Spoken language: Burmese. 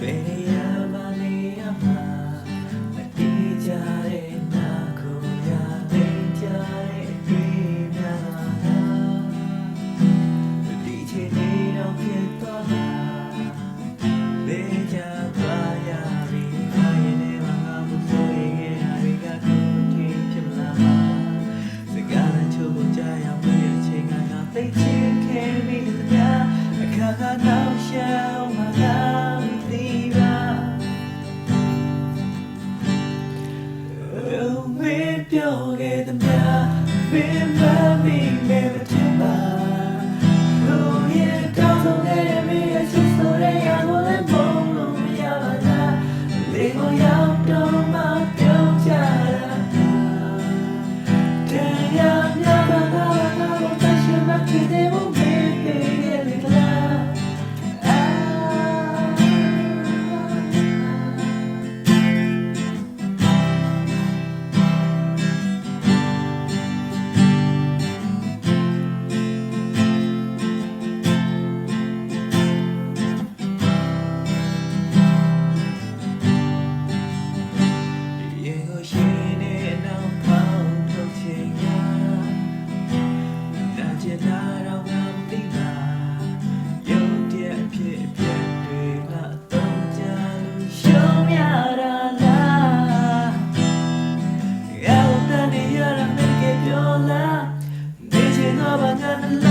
Baby သိချင်ခဲ့ပြီးတည်းများအခါခါတော့ရှောင်းမှာလာပြီးပါ Oh, me ပြောခဲ့တည်းများ remember me You're a make it your love. Did you know about